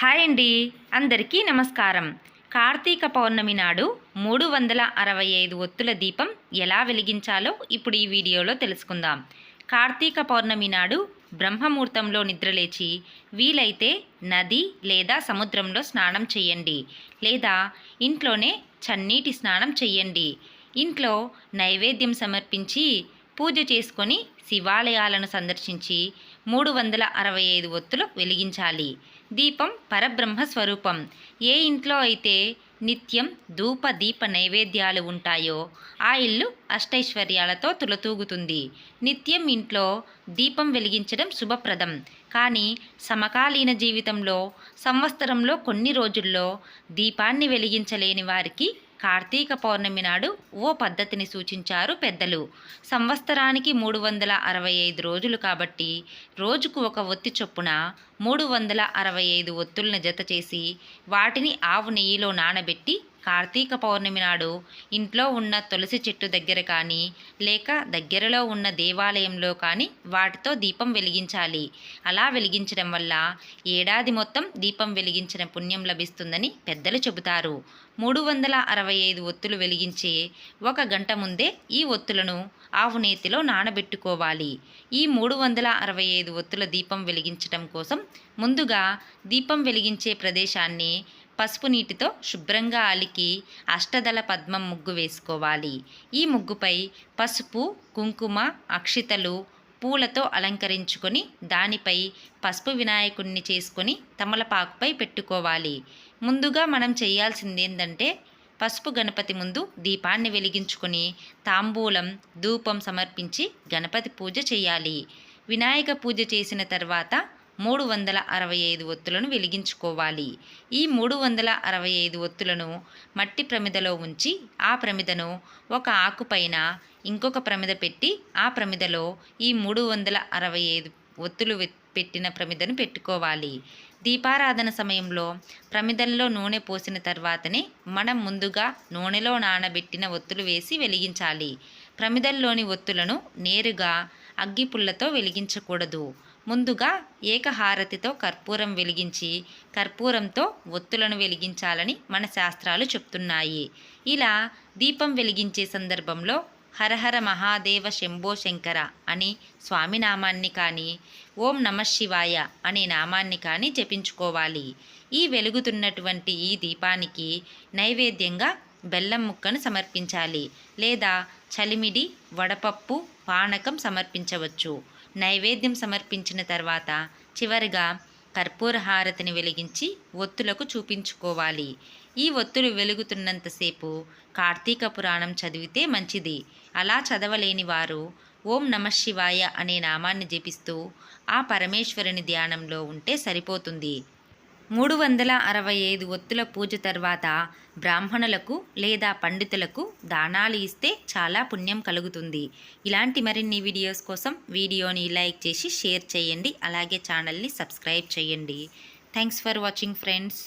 Hi అండి. అందరికీ నమస్కారం. కార్తీక పౌర్ణమి నాడు మూడు వందల అరవై ఐదు ఒత్తుల దీపం ఎలా వెలిగించాలో ఇప్పుడు ఈ వీడియోలో తెలుసుకుందాం. కార్తీక పౌర్ణమి నాడు బ్రహ్మముహూర్తంలో నిద్రలేచి వీలైతే నది లేదా సముద్రంలో స్నానం చేయండి లేదా ఇంట్లోనే చన్నీటి స్నానం చేయండి ఇంట్లో నైవేద్యం సమర్పించి పూజ చేసుకొని శివాలయాలను సందర్శించి మూడు వందల అరవై ఐదు ఒత్తులు వెలిగించాలి. దీపం పరబ్రహ్మ స్వరూపం. ఏ ఇంట్లో అయితే నిత్యం ధూప దీప నైవేద్యాలు ఉంటాయో ఆ ఇల్లు అష్టైశ్వర్యాలతో తులతూగుతుంది. నిత్యం ఇంట్లో దీపం వెలిగించడం శుభప్రదం. కానీ సమకాలీన జీవితంలో సంవత్సరంలో కొన్ని రోజుల్లో దీపాన్ని వెలిగించలేని వారికి కార్తీక పౌర్ణమి నాడు ఓ పద్ధతిని సూచించారు పెద్దలు. సంవత్సరానికి మూడు వందల అరవై ఐదు రోజులు కాబట్టి రోజుకు ఒక ఒత్తి చొప్పున మూడు వందల అరవై ఐదు ఒత్తులను జత చేసి వాటిని ఆవు నెయ్యిలో నానబెట్టి కార్తీక పౌర్ణమి నాడు ఇంట్లో ఉన్న తులసి చెట్టు దగ్గర కానీ లేక దగ్గరలో ఉన్న దేవాలయంలో కానీ వాటితో దీపం వెలిగించాలి. అలా వెలిగించడం వల్ల ఏడాది మొత్తం దీపం వెలిగించిన పుణ్యం లభిస్తుందని పెద్దలు చెబుతారు. మూడు వందల అరవై ఐదు ఒత్తులు వెలిగించే ఒక గంట ముందే ఈ ఒత్తులను ఆవు నేతిలో నానబెట్టుకోవాలి. ఈ మూడు వందల అరవై ఐదు ఒత్తుల దీపం వెలిగించడం కోసం ముందుగా దీపం వెలిగించే ప్రదేశాన్ని పసుపు నీటితో శుభ్రంగా అలికి అష్టదళ పద్మం ముగ్గు వేసుకోవాలి. ఈ ముగ్గుపై పసుపు కుంకుమ అక్షితలు పూలతో అలంకరించుకొని దానిపై పసుపు వినాయకుడిని చేసుకొని తమలపాకుపై పెట్టుకోవాలి. ముందుగా మనం చేయాల్సింది ఏంటంటే పసుపు గణపతి ముందు దీపాన్ని వెలిగించుకొని తాంబూలం ధూపం సమర్పించి గణపతి పూజ చేయాలి. వినాయక పూజ చేసిన తర్వాత మూడు వందల అరవై ఐదు ఒత్తులను వెలిగించుకోవాలి. ఈ మూడు వందల అరవై ఐదు ఒత్తులను మట్టి ప్రమిదలో ఉంచి ఆ ప్రమిదను ఒక ఆకుపైన ఇంకొక ప్రమిద పెట్టి ఆ ప్రమిదలో ఈ మూడు వందల అరవై ఐదు ఒత్తులు పెట్టిన ప్రమిదను పెట్టుకోవాలి. దీపారాధన సమయంలో ప్రమిదల్లో నూనె పోసిన తర్వాతనే మనం ముందుగా నూనెలో నానబెట్టిన ఒత్తులు వేసి వెలిగించాలి. ప్రమిదల్లోని ఒత్తులను నేరుగా అగ్గిపుల్లతో వెలిగించకూడదు. ముందుగా ఏకహారతితో కర్పూరం వెలిగించి కర్పూరంతో ఒత్తులను వెలిగించాలని మన శాస్త్రాలు చెప్తున్నాయి. ఇలా దీపం వెలిగించే సందర్భంలో హరహర మహాదేవ శంభో శంకర అని స్వామి నామాన్ని కానీ ఓం నమ శివాయ అనే నామాన్ని కానీ జపించుకోవాలి. ఈ వెలుగుతున్నటువంటి ఈ దీపానికి నైవేద్యంగా బెల్లం ముక్కను సమర్పించాలి లేదా చలిమిడి వడపప్పు పానకం సమర్పించవచ్చు. నైవేద్యం సమర్పించిన తర్వాత చివరిగా కర్పూర హారతిని వెలిగించి ఒత్తులకు చూపించుకోవాలి. ఈ ఒత్తులు వెలుగుతున్నంతసేపు కార్తీక పురాణం చదివితే మంచిది. అలా చదవలేని వారు ఓం నమ శివాయ అనే నామాన్ని జపిస్తూ ఆ పరమేశ్వరుని ధ్యానంలో ఉంటే సరిపోతుంది. మూడు వందల అరవై ఐదు ఒత్తుల పూజ తర్వాత బ్రాహ్మణులకు లేదా పండితులకు దానాలు ఇస్తే చాలా పుణ్యం కలుగుతుంది. ఇలాంటి మరిన్ని వీడియోస్ కోసం వీడియోని లైక్ చేసి షేర్ చేయండి. అలాగే ఛానల్ని సబ్స్క్రైబ్ చేయండి. Thanks for watching friends.